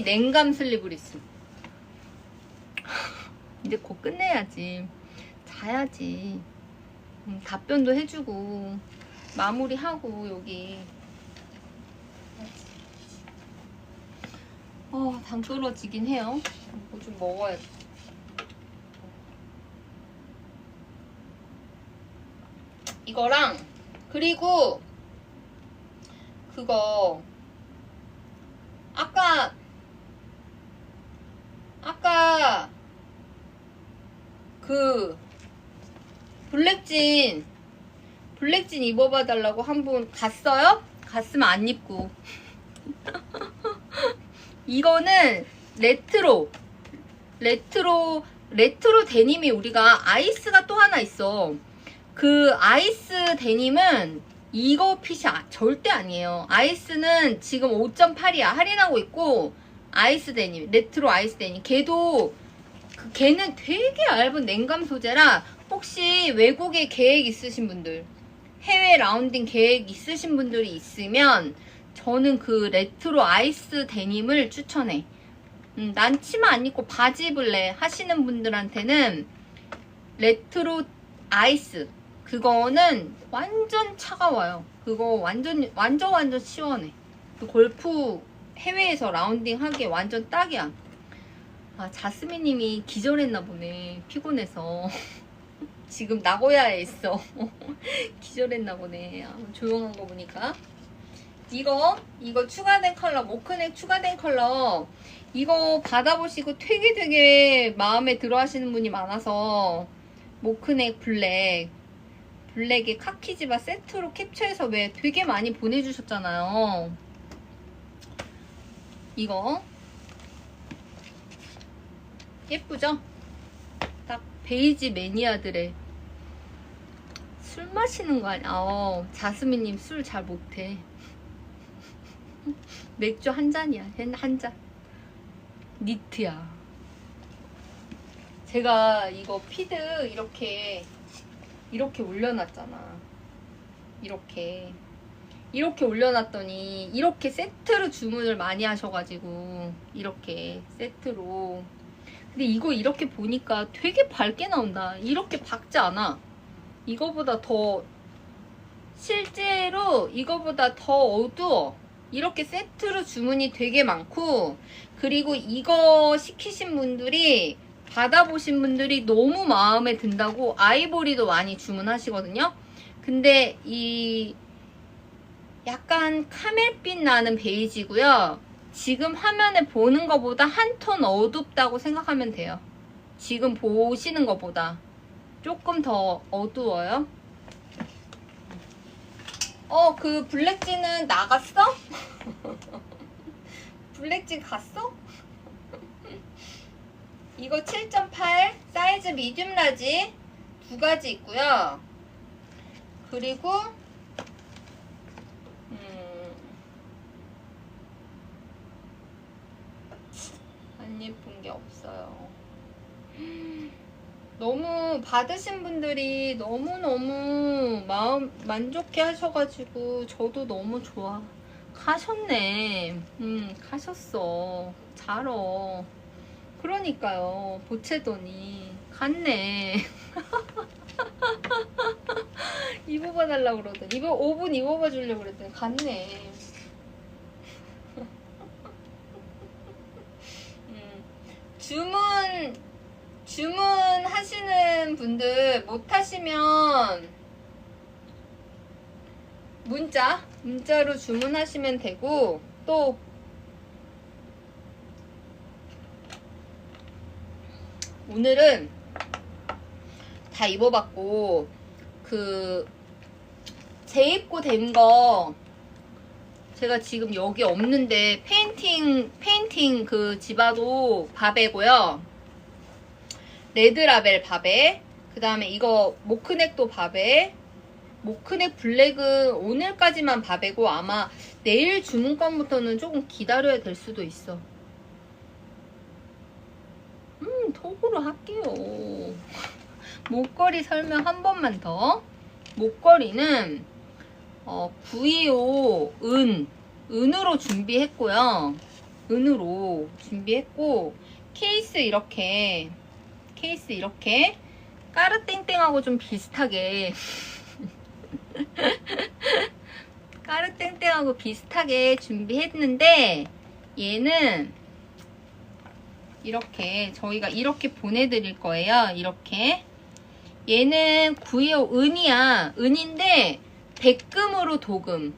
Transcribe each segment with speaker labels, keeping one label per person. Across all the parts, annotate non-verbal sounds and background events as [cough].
Speaker 1: 냉감 있음. 이제 곧 끝내야지. 자야지. 음, 답변도 해주고 마무리하고 여기. 어, 당 떨어지긴 해요. 뭐좀 먹어야 돼. 이거랑 그리고 그거 아까 아까 그 블랙진 블랙진 입어봐 달라고 한 분 갔어요? 갔으면 안 입고 [laughs] 이거는 레트로 레트로 레트로 데님이 우리가 아이스가 또 하나 있어 그 아이스 데님은 이거 핏이 아- 절대 아니에요. 아이스는 지금 5.8이야. 할인하고 있고 아이스 데님, 레트로 아이스 데님. 걔도 그 걔는 되게 얇은 냉감 소재라 혹시 외국에 계획 있으신 분들, 해외 라운딩 계획 있으신 분들이 있으면 저는 그 레트로 아이스 데님을 추천해. 음, 난 치마 안 입고 바지 입을래 하시는 분들한테는 레트로 아이스 그거는 완전 차가워요. 그거 완전 완전 완전 시원해. 그 골프 해외에서 라운딩 하기에 완전 딱이야. 아 자스민 님이 기절했나 보네. 피곤해서 [laughs] 지금 나고야에 있어. [laughs] 기절했나 보네. 아, 조용한 거 보니까. 이거 이거 추가된 컬러 모크넥 추가된 컬러 이거 받아보시고 되게 되게 마음에 들어 하시는 분이 많아서 모크넥 블랙 블랙에 카키지바 세트로 캡처해서 왜 되게 많이 보내주셨잖아요. 이거 예쁘죠? 딱 베이지 매니아들의 술 마시는 거 아니야? 어, 자스민님 술 잘 못해. [laughs] 맥주 한 잔이야. 한- 한 잔. 니트야. 제가 이거 피드 이렇게 이렇게 올려놨잖아. 이렇게. 이렇게 올려놨더니 이렇게 세트로 주문을 많이 하셔가지고 이렇게 세트로. 근데 이거 이렇게 보니까 되게 밝게 나온다. 이렇게 밝지 않아. 이거보다 더 실제로 이거보다 더 어두워. 이렇게 세트로 주문이 되게 많고 그리고 이거 시키신 분들이 받아보신 분들이 너무 마음에 든다고 아이보리도 많이 주문하시거든요. 근데 이 약간 카멜빛 나는 베이지고요. 지금 화면에 보는 것보다 한 톤 어둡다고 생각하면 돼요. 지금 보시는 것보다 조금 더 어두워요. 어, 그 블랙진은 나갔어? [laughs] 블랙진 갔어? 이거 7.8 사이즈 미디움 라지 두 가지 있고요. 그리고 안 예쁜 게 없어요. [gasps] 너무 받으신 분들이 너무너무 마음 만족해 하셔가지고 저도 너무 좋아. 가셨네. 음, 가셨어. 잘어. 그러니까요. 보채더니 갔네. [laughs] 입어봐 달라고 그러더니 입어 5분 입어봐 주려고 그랬더니 갔네. 음, 주문 주문하시는 분들 못 하시면 문자 문자로 주문하시면 되고 또 오늘은 다 입어봤고 그 재입고 된 거 제가 지금 여기 없는데 페인팅 페인팅 그 지바도 바베고요. 레드라벨 바베 그 다음에 이거 모크넥도 바베 모크넥 블랙은 오늘까지만 바베고 아마 내일 주문권부터는 조금 기다려야 될 수도 있어. 음 톡으로 할게요. 목걸이 설명 한 번만 더. 목걸이는 어, 925 은, 은으로 준비했고요. 은으로 준비했고 케이스 이렇게 케이스 이렇게 까르땡땡하고 좀 비슷하게 [laughs] 까르땡땡하고 비슷하게 준비했는데 얘는 이렇게 저희가 이렇게 보내드릴 거예요. 이렇게 얘는 925 은이야. 은인데 백금으로 도금.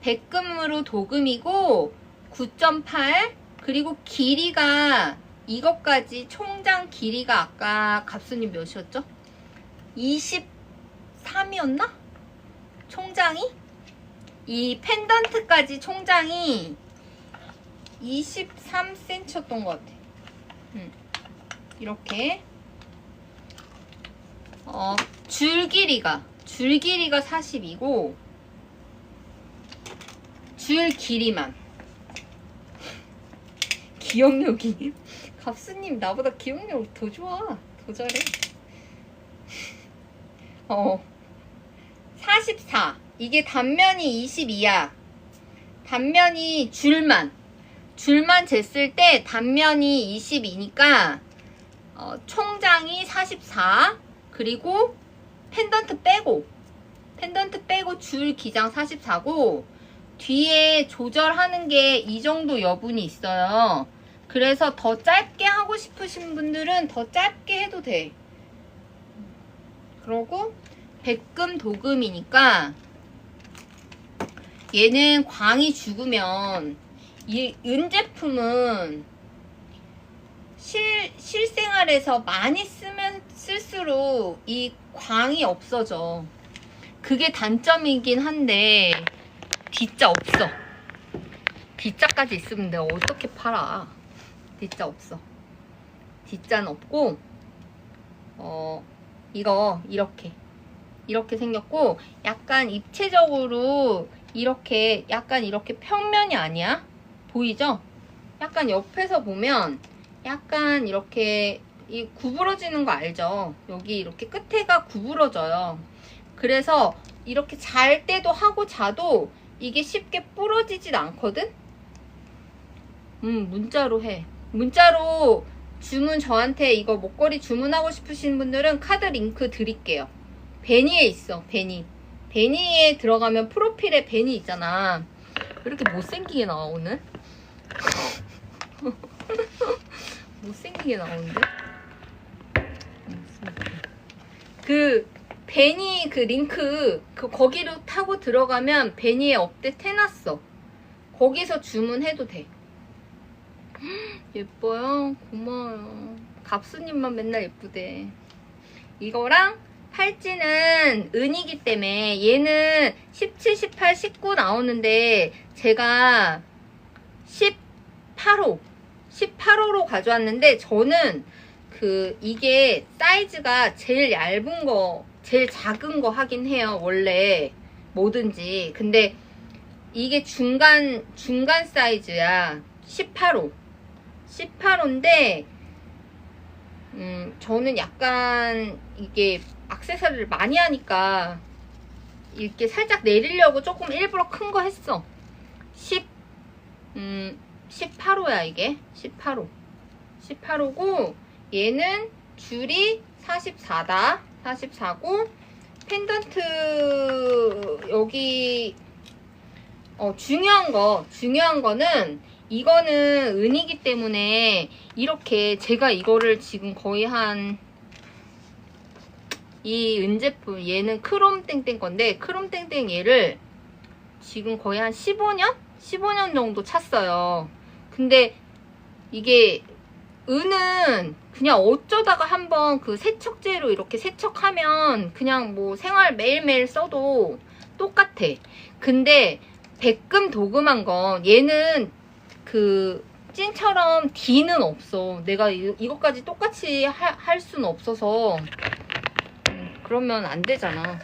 Speaker 1: 백금으로 도금이고 9.8 그리고 길이가 이것까지 총장 길이가 아까 갑수님 몇이었죠? 23이었나? 총장이? 이 펜던트까지 총장이 23cm였던 것 같아. 음, 이렇게 어, 줄 길이가 줄 길이가 40이고 줄 길이만. 기억력이. [laughs] 갑수님 나보다 기억력 더 좋아. 더 잘해. [laughs] 어. 44 이게 단면이 22야. 단면이 줄만. 줄만 쟀을 때 단면이 22니까 어, 총장이 44 그리고 펜던트 빼고 펜던트 빼고 줄 기장 44고 뒤에 조절하는 게 이 정도 여분이 있어요. 그래서 더 짧게 하고 싶으신 분들은 더 짧게 해도 돼. 그러고 백금 도금이니까 얘는 광이 죽으면 이 은 제품은 실, 실생활에서 많이 쓰면 쓸수록 이 광이 없어져. 그게 단점이긴 한데 D자 없어. D자까지 있으면 내가 어떻게 팔아? D자 없어. D자는 없고 어 이거 이렇게 이렇게 생겼고 약간 입체적으로 이렇게 약간 이렇게 평면이 아니야? 보이죠? 약간 옆에서 보면 약간 이렇게 이 구부러지는 거 알죠? 여기 이렇게 끝에가 구부러져요. 그래서 이렇게 잘 때도 하고 자도 이게 쉽게 부러지진 않거든? 음, 문자로 해. 문자로 주문 저한테 이거 목걸이 주문하고 싶으신 분들은 카드 링크 드릴게요. 베니에 있어, 베니. 베니에 들어가면 프로필에 베니 있잖아. 왜 이렇게 못생기게 나와, 오늘? [laughs] 못생기게 나오는데? 그 베니 그 링크 그 거기로 타고 들어가면 베니에 업데이트 해놨어. 거기서 주문해도 돼. 예뻐요. 고마워요. 갑수님만 맨날 예쁘대. 이거랑 팔찌는 은이기 때문에 얘는 17, 18, 19 나오는데 제가 18호 18호로 가져왔는데 저는 그 이게 사이즈가 제일 얇은 거 제일 작은 거 하긴 해요 원래 뭐든지. 근데 이게 중간 중간 사이즈야. 18호. 18호인데 음 저는 약간 이게 악세사리를 많이 하니까 이렇게 살짝 내리려고 조금 일부러 큰 거 했어. 10 음, 18호야 이게. 18호. 18호고 얘는 줄이 44다 44고 펜던트 여기 어, 중요한 거 중요한 거는 이거는 은이기 때문에 이렇게 제가 이거를 지금 거의 한 이 은제품 얘는 크롬 땡땡 건데 크롬 땡땡 얘를 지금 거의 한 15년? 15년 정도 찼어요. 근데 이게 은은 그냥 어쩌다가 한번 그 세척제로 이렇게 세척하면 그냥 뭐 생활 매일매일 써도 똑같아. 근데 백금 도금한 건 얘는 그 찐처럼 D는 없어. 내가 이, 이것까지 똑같이 하, 할 수는 없어서 음, 그러면 안 되잖아.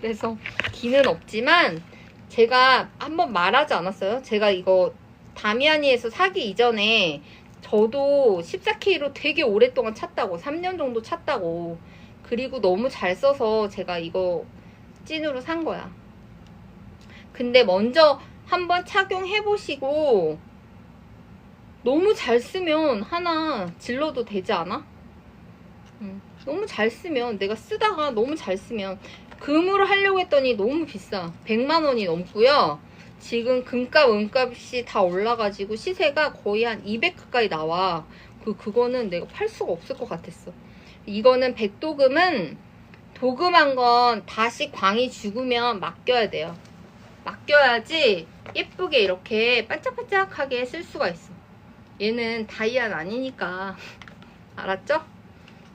Speaker 1: 그래서 D는 없지만 제가 한번 말하지 않았어요? 제가 이거 다미아니에서 사기 이전에 저도 14K로 되게 오랫동안 찼다고 3년 정도 찼다고. 그리고 너무 잘 써서 제가 이거 찐으로 산 거야. 근데 먼저 한번 착용해 보시고 너무 잘 쓰면 하나 질러도 되지 않아? 음, 너무 잘 쓰면 내가 쓰다가 너무 잘 쓰면 금으로 하려고 했더니 너무 비싸. 100만 원이 넘고요 지금 금값 은값이 다 올라가지고 시세가 거의 한 200 가까이 나와. 그 그거는 내가 팔 수가 없을 것 같았어. 이거는 백도금은 도금한 건 다시 광이 죽으면 맡겨야 돼요. 맡겨야지 예쁘게 이렇게 반짝반짝하게 쓸 수가 있어. 얘는 다이아는 아니니까. [laughs] 알았죠?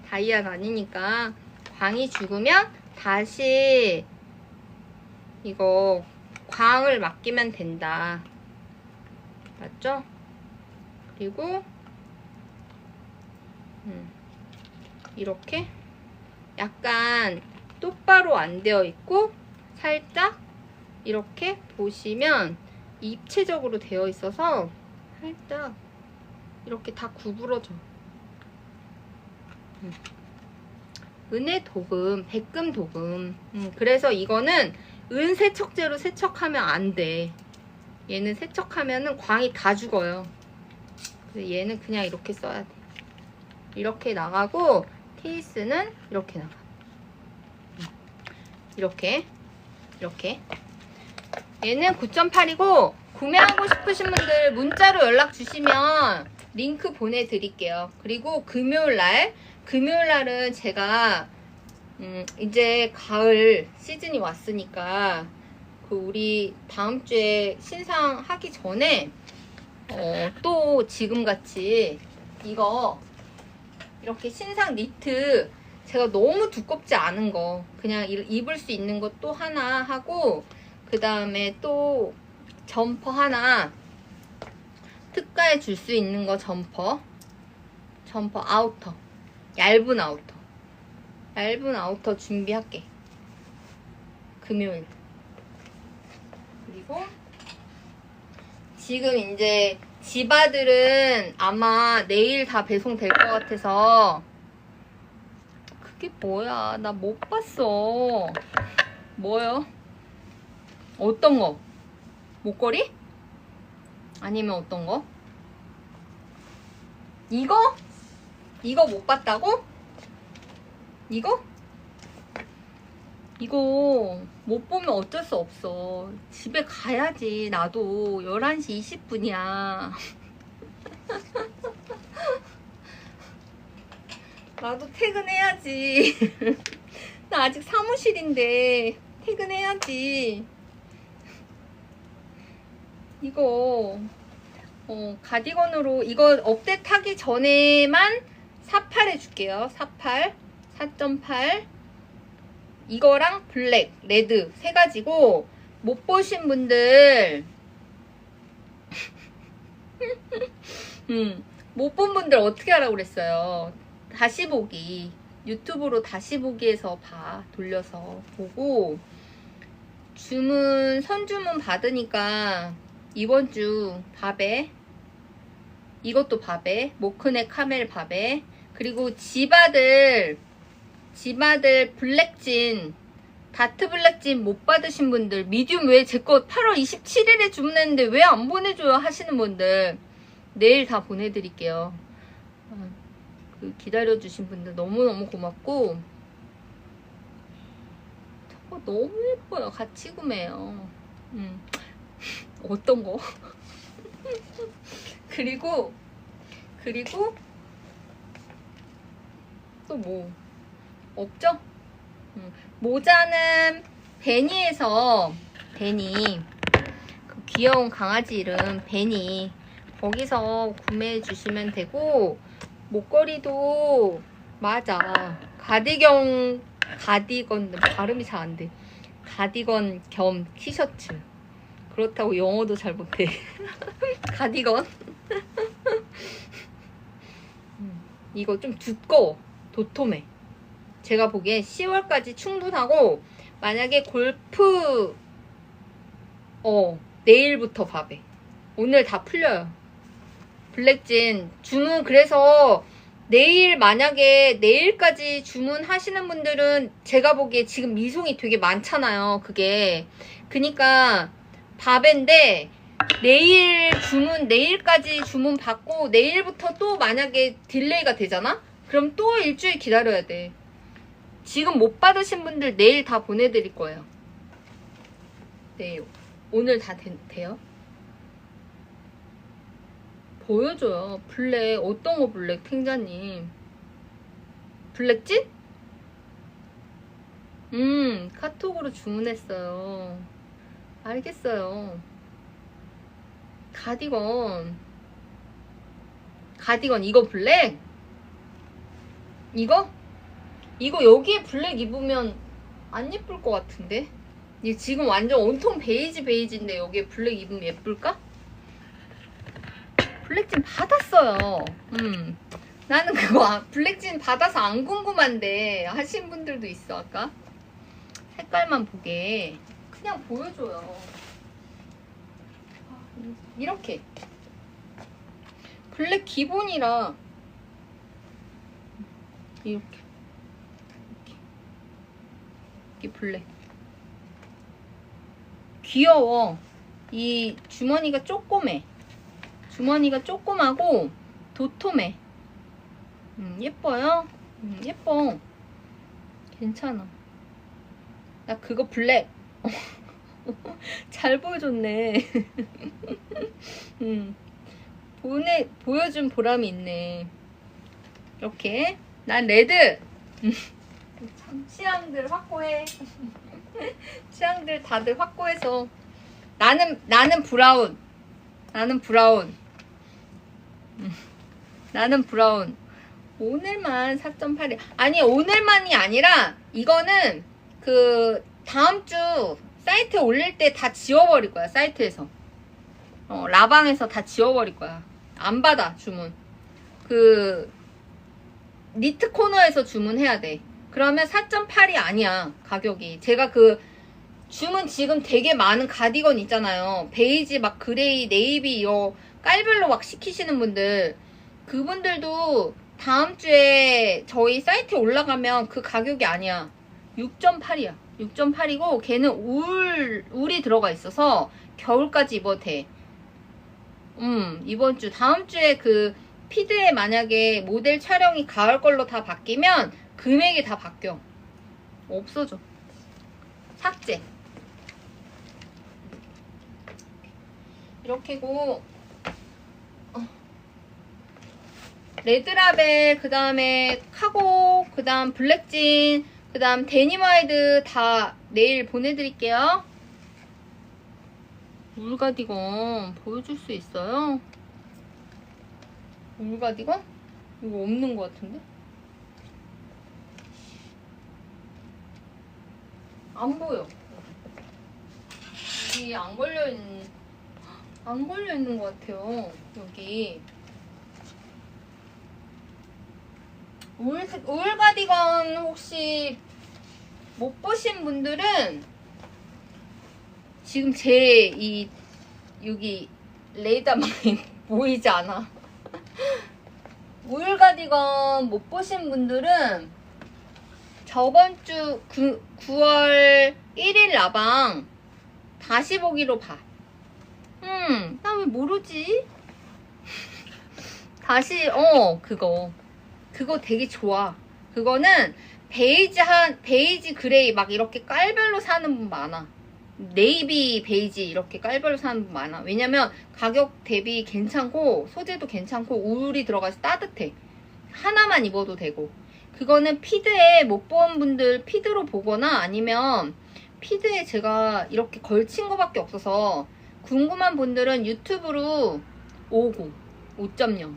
Speaker 1: 다이아는 아니니까 광이 죽으면 다시 이거 광을 맡기면 된다 맞죠? 그리고 음, 이렇게 약간 똑바로 안 되어 있고 살짝 이렇게 보시면 입체적으로 되어 있어서 살짝 이렇게 다 구부러져. 음. 은의 도금, 백금 도금. 음, 그래서 이거는 은 세척제로 세척하면 안 돼. 얘는 세척하면은 광이 다 죽어요. 그래서 얘는 그냥 이렇게 써야 돼. 이렇게 나가고 케이스는 이렇게 나가. 음. 이렇게 이렇게. 얘는 9.8이고 구매하고 싶으신 분들 문자로 연락 주시면 링크 보내드릴게요. 그리고 금요일 날, 금요일 날은 제가 음, 이제 가을 시즌이 왔으니까 그 우리 다음 주에 신상 하기 전에 어, 또 지금 같이 이거 이렇게 신상 니트 제가 너무 두껍지 않은 거 그냥 이- 입을 수 있는 것 또 하나 하고 그 다음에 또 점퍼 하나 특가에 줄 수 있는 거 점퍼. 점퍼 아우터. 얇은 아우터 얇은 아우터 준비할게 금요일 그리고 지금 이제 집아들은 아마 내일 다 배송될 것 같아서 그게 뭐야 나 못 봤어 뭐요? 어떤 거? 목걸이? 아니면 어떤 거? 이거? 이거 못 봤다고? 이거? 이거 못 보면 어쩔 수 없어. 집에 가야지. 나도 11시 20분이야. [laughs] 나도 퇴근해야지. [laughs] 나 아직 사무실인데 퇴근해야지. 이거 어, 가디건으로 이거 업데이트 하기 전에만 48 해줄게요. 48, 4.8 이거랑 블랙, 레드 세 가지고 못 보신 분들. [laughs] 음, 못 본 분들 어떻게 하라고 그랬어요. 다시 보기. 유튜브로 다시 보기에서 봐 돌려서 보고. 주문 선주문 받으니까 이번 주 밥에 이것도 밥에 모크네 카멜 밥에 그리고 집아들 집아들 블랙진. 다트 블랙진 못 받으신 분들 미디움 왜 제 거 8월 27일에 주문했는데 왜 안 보내줘요? 하시는 분들 내일 다 보내드릴게요. 아, 그 기다려주신 분들 너무너무 고맙고. 저거 너무 예뻐요. 같이 구매해요. 음. 어떤 거? [laughs] 그리고 그리고 또 뭐 없죠? 음, 모자는 베니에서 베니 그 귀여운 강아지 이름 베니 거기서 구매해 주시면 되고 목걸이도 맞아 가디건 가디건 발음이 잘 안 돼 가디건 겸 티셔츠 그렇다고 영어도 잘 못해. [laughs] 가디건. [laughs] 음, 이거 좀 두꺼워. 도톰해. 제가 보기엔 10월까지 충분하고 만약에 골프 어 내일부터 밥에 오늘 다 풀려요. 블랙진 주문 그래서 내일 만약에 내일까지 주문하시는 분들은 제가 보기에 지금 미송이 되게 많잖아요. 그게 그니까 밥인데 내일 주문 내일까지 주문 받고 내일부터 또 만약에 딜레이가 되잖아? 그럼 또 일주일 기다려야 돼. 지금 못 받으신 분들 내일 다 보내드릴 거예요. 네, 오늘 다 된- 돼요? 보여줘요. 블랙 어떤 거 블랙 탱자님? 블랙진? 음 카톡으로 주문했어요. 알겠어요. 가디건 가디건 이거 블랙? 이거? 이거 여기에 블랙 입으면 안 예쁠 것 같은데? 이 지금 완전 온통 베이지 베이지인데 여기에 블랙 입으면 예쁠까? 블랙진 받았어요. 음. 나는 그거 아- 블랙진 받아서 안 궁금한데 하신 분들도 있어 아까 색깔만 보게 그냥 보여줘요. 아, 이렇게 블랙 기본이라 이렇게 이게 블랙. 귀여워. 이 주머니가 쪼꼬매. 주머니가 조그마고 도톰해. 음, 예뻐요? 음, 예뻐. 괜찮아. 나 그거 블랙. [laughs] 잘 보여줬네. [laughs] 음, 보내, 보여준 보람이 있네. 이렇게. 난 레드 [laughs] 취향들 확고해. [laughs] 취향들 다들 확고해서. 나는 나는 브라운. 나는 브라운. 음, 나는 브라운. 오늘만 4.8이. 아니 오늘만이 아니라 이거는 그 다음 주 사이트에 올릴 때 다 지워버릴 거야 사이트에서. 어, 라방에서 다 지워버릴 거야. 안 받아 주문. 그 니트 코너에서 주문해야 돼 그러면 4.8이 아니야 가격이. 제가 그 주문 지금 되게 많은 가디건 있잖아요. 베이지 막 그레이 네이비 이거 깔별로 막 시키시는 분들. 그분들도 다음 주에 저희 사이트에 올라가면 그 가격이 아니야. 6.8이야. 6.8이고 걔는 울 울이 들어가 있어서 겨울까지 입어도 돼. 음 이번 주 다음 주에 그 피드에 만약에 모델 촬영이 가을 걸로 다 바뀌면 금액이 다 바뀌어. 없어져. 삭제. 이렇게고 어. 레드라벨 그 다음에 카고 그 다음 블랙진 그 다음 데니마이드 다 내일 보내드릴게요 울가디건 보여줄 수 있어요? 울가디건? 이거 없는 것 같은데? 안 보여 여기 안 걸려 있는 안 걸려 있는 것 같아요 여기 울, 울 가디건 혹시 못 보신 분들은 지금 제 이 여기 레이더망이 [laughs] 보이지 않아. [laughs] 울 가디건 못 보신 분들은 저번 주 9, 9월 1일 라방 다시 보기로 봐. 음, 나 왜 모르지? [laughs] 다시, 어, 그거. 그거 되게 좋아. 그거는 베이지 한 베이지 그레이 막 이렇게 깔별로 사는 분 많아. 네이비 베이지 이렇게 깔별로 사는 분 많아. 왜냐면 가격 대비 괜찮고 소재도 괜찮고 울이 들어가서 따뜻해. 하나만 입어도 되고. 그거는 피드에 못 본 분들 피드로 보거나 아니면 피드에 제가 이렇게 걸친 거밖에 없어서 궁금한 분들은 유튜브로 오고 5.0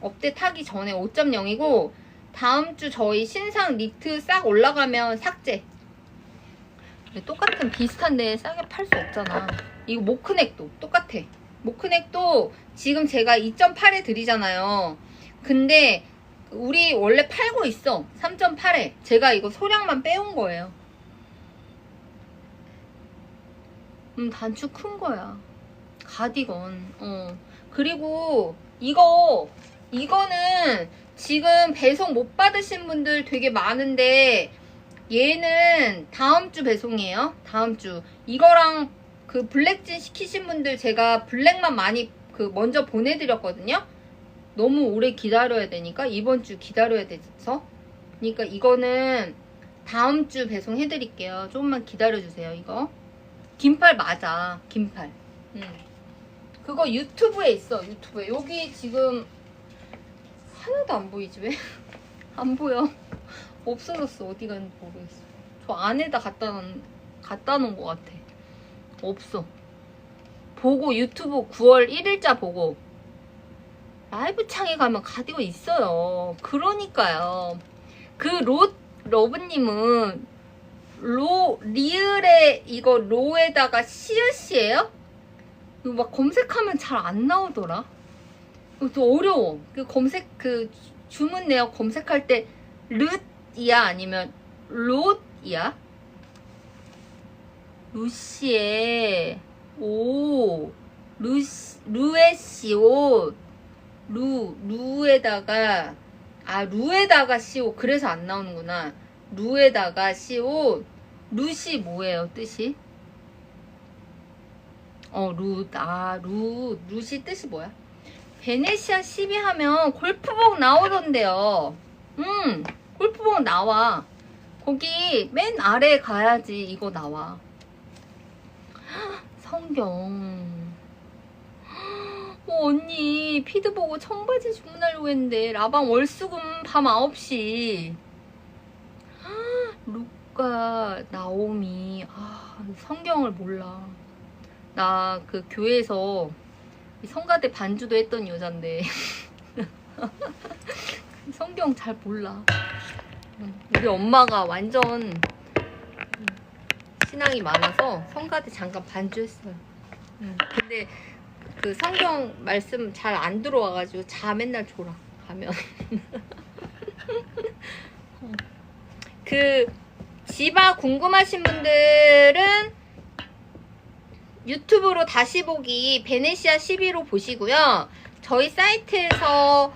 Speaker 1: 업데이트 하기 전에 5.0이고 다음 주 저희 신상 니트 싹 올라가면 삭제. 똑같은 비슷한데 싸게 팔 수 없잖아. 이거 모크넥도 똑같아. 모크넥도 지금 제가 2.8에 드리잖아요. 근데 우리 원래 팔고 있어 3.8에 제가 이거 소량만 빼온 거예요 음 단추 큰 거야 가디건 어 그리고 이거 이거는 지금 배송 못 받으신 분들 되게 많은데 얘는 다음 주 배송이에요. 다음 주. 이거랑 그그 블랙진 시키신 분들 제가 블랙만 많이 그 먼저 보내드렸거든요. 너무 오래 기다려야 되니까 이번 주 기다려야 돼서 그러니까 이거는 다음 주 배송해 드릴게요. 조금만 기다려 주세요. 이거 긴팔 맞아. 긴팔. 음. 그거 유튜브에 있어. 유튜브에 여기 지금 하나도 안 보이지 왜? [laughs] 안 보여. 없어졌어. 어디 갔는지 모르겠어. 저 안에다 갖다 놓은 갖다 놓은 것 같아. 없어. 보고 유튜브 9월 1일자 보고 라이브 창에 가면 가디건 있어요. 그러니까요. 그 로, 러브님은 로, 리을에 이거 로에다가 시읒이에요? 이거 막 검색하면 잘 안 나오더라. 또 어려워. 그 검색, 그 주문 내역 검색할 때 르이야 아니면 롯이야? 루시에 오 루시 루에시 옷 루, 루에다가, 아, 루에다가 시옷. 그래서 안 나오는구나. 루에다가 시옷. 루시 뭐예요, 뜻이? 어, 루, 아, 루, 루시 뜻이 뭐야? 베네시아 12 하면 골프복 나오던데요. 음, 골프복 나와. 거기 맨 아래 가야지 이거 나와. 헉, 성경. 어, 언니 피드 보고 청바지 주문하려고 했는데 라방 월수금 밤 9시. 루카 나오미. 아 성경을 몰라. 나 그 교회에서 이 성가대 반주도 했던 여잔데. [laughs] 성경 잘 몰라. 우리 엄마가 완전 신앙이 많아서 성가대 잠깐 반주했어요. 음, 근데 그 성경 말씀 잘 안 들어와가지고 자 맨날 졸아 가면. [laughs] 그 지바 궁금하신 분들은 유튜브로 다시 보기 베네시아 12로 보시고요. 저희 사이트에서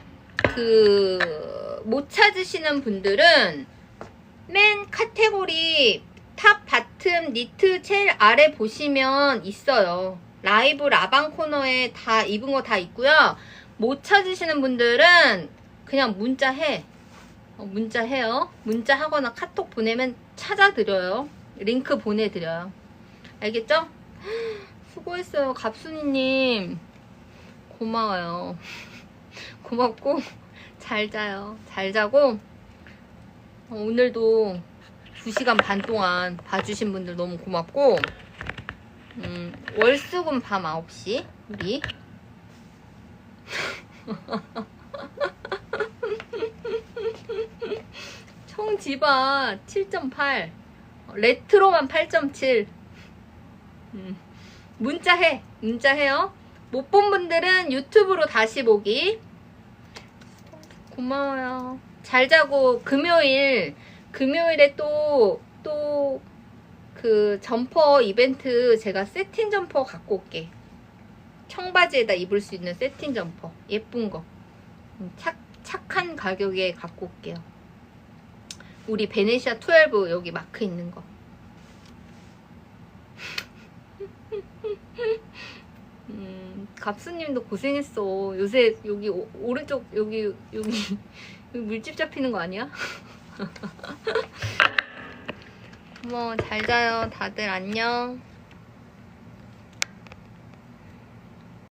Speaker 1: 그 못 찾으시는 분들은 맨 카테고리 탑 바텀 니트 제일 아래 보시면 있어요 라이브 라방 코너에 다 입은 거 다 있고요. 못 찾으시는 분들은 그냥 문자 해. 어, 문자 해요. 문자 하거나 카톡 보내면 찾아드려요. 링크 보내드려요. 알겠죠? [gasps] 수고했어요. 갑순이님. 고마워요. [laughs] 고맙고, 잘 자요. 잘 자고, 어, 오늘도 2시간 반 동안 봐주신 분들 너무 고맙고, 음, 월수금 밤 9시? 우리? [laughs] 총 지바 7.8 레트로만 8.7 음, 문자 해. 문자 해요. 못 본 분들은 유튜브로 다시 보기. 고마워요. 잘 자고 금요일. 금요일에 또 또 그 점퍼 이벤트 제가 세팅 점퍼 갖고 올게. 청바지에다 입을 수 있는 세팅 점퍼. 예쁜 거. 음, 착, 착한 가격에 갖고 올게요. 우리 베네시아 12 여기 마크 있는 거. [laughs] 음, 갑수님도 고생했어. 요새 여기 오, 오른쪽 여기 여기 [laughs] 여기 물집 잡히는 거 아니야? [laughs] 뭐잘 자요. 다들 안녕